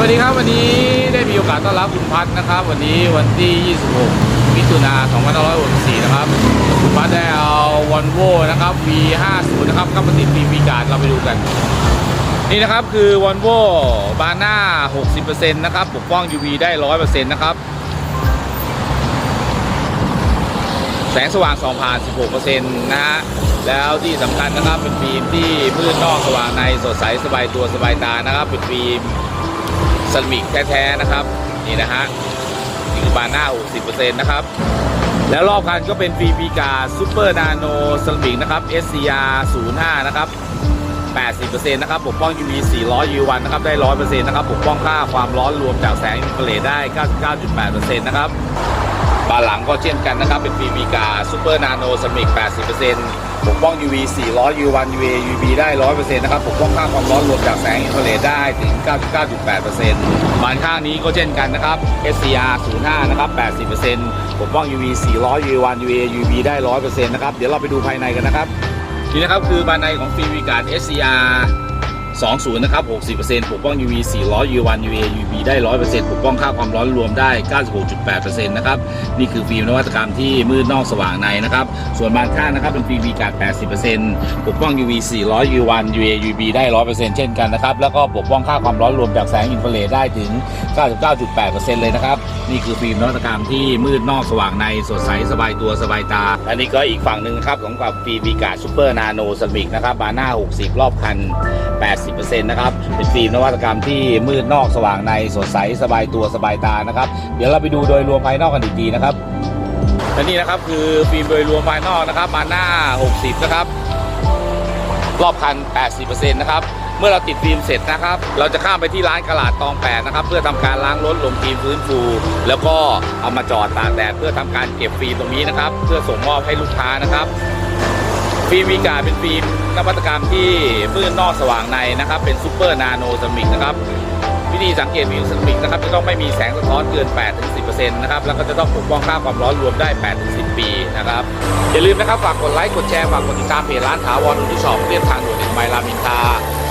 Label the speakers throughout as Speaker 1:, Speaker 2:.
Speaker 1: วัสดีครับวันนี้ได้มีโอกาสต้อนรับคุณพัฒนะครับ วันนี้วันที่ 26 มิถุนา2564 นะครับ คุณพัฒได้เอาวอลโวนะครับ V50 นะครับเข้ามาติดปีวีการเราไปดูกัน นี่นะครับคือวอลโวบาน่า60%นะครับปกป้อง UV ได้ 100%นะครับ แสงสว่างสองผ่าน 16%นะฮะแล้วที่สำคัญนะครับเป็นฟิล์มที่มืดนอกสว่างในสดใสสบายตัวสบายตานะครับเป็นฟิล์ม ซรามิกแท้ๆนะครับ นี่นะฮะนี่คือบานหน้า60%นะครับ แล้วรอบคันก็เป็นฟีปีกาซูเปอร์นาโนเซรามิกนะครับ SCR 05 นะครับ 80%นะครับปกป้อง UV 400 U1 นะครับ ได้ 100%นะครับปกป้องค่าความร้อนรวมจากแสงอินฟราเรดได้ 99.8%นะครับ บานหลังก็เช่นกันนะครับเป็นฟีมีกาซูเปอร์นาโนสมิก 80%ปกป้อง UV 400 U1 UA UV ได้ 100%นะครับปกป้องค่าความร้อนรวมจากแสงอินฟราเรดได้ถึง 99.8%บานข้างนี้ก็เช่นกันนะครับ SCR 05 นะครับ 80%ปกป้อง UV 400 U1 UA UV ได้ 100%นะครับเดี๋ยวเราไปดูภายในกันนะครับนี่นะครับคือบานในของฟีมีการ SCR 20 นะครับ 60%ปกป้อง UV 400 U1 UA UV ได้ 100%ปกป้องค่าความร้อนรวมได้ 96.8%นะครับ นี่คือฟิล์มนวัตกรรมที่มืดนอกสว่างในนะครับ ส่วนบานข้างนะครับเป็นฟิล์ม V การ์ด80%ปกป้อง UV 400 U1 UA UV ได้ 100%เช่นกันนะครับ แล้วก็ปกป้องค่าความร้อนรวมจากแสงอินฟราเรดได้ถึง 99.8%เลยนะครับ นี่คือฟิล์มนวัตกรรมที่มืดนอกสว่างในสดใสสบายตัวสบายตา อันนี้ก็อีกฝั่งหนึ่งครับของกับฟิล์ม V การ์ดซูเปอร์นาโนสมิกนะครับบานหน้า 60 รอบคัน80นะครับ เป็นฟิล์มนวัตกรรมที่มืดนอกสว่างในสดใสสบายตัวสบายตานะครับ เดี๋ยวเราไปดูโดยรวมภายนอกกันอีกทีนะครับและนี่นะครับคือฟิล์มโดยรวมภายนอกนะครับมาหน้า 60 นะครับ รอบคัน 80%นะครับเมื่อเราติดฟิล์มเสร็จนะครับ เราจะข้ามไปที่ร้านกระลาดตองแปดนะครับ เพื่อทำการล้างรถลงฟิล์มฟื้นฟู แล้วก็เอามาจอดตากแดดเพื่อทำการเก็บฟิล์มตรงนี้นะครับ เพื่อส่งมอบให้ลูกค้านะครับ ฟิล์มวีกาเป็นฟิล์มนวัตกรรมที่มืดนอกสว่างในนะครับ เป็นซูเปอร์นาโนเซรามิกนะครับวิธีสังเกตฟิล์มเซรามิกนะครับจะต้องไม่มีแสงสะท้อนเกิน 8-10%นะครับแล้วก็จะต้องปกป้องค่าความร้อนรวมได้ 8-10 ปีนะครับอย่าลืมนะครับฝากกดไลค์กดแชร์ฝากกดติดตามเพจร้านถาวรนูทิช็อปเรียบทางด่วนเอกมัยรามินทา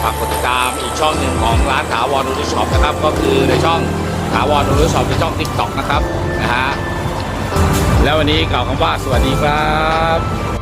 Speaker 1: ฝากกดติดตามอีกช่องหนึ่งของร้านถาวรนูทิช็อปนะครับก็คือในช่องถาวรนูทิช็อปในช่อง TikTok นะครับนะฮะแล้ววันนี้กล่าวคำว่าสวัสดีครับ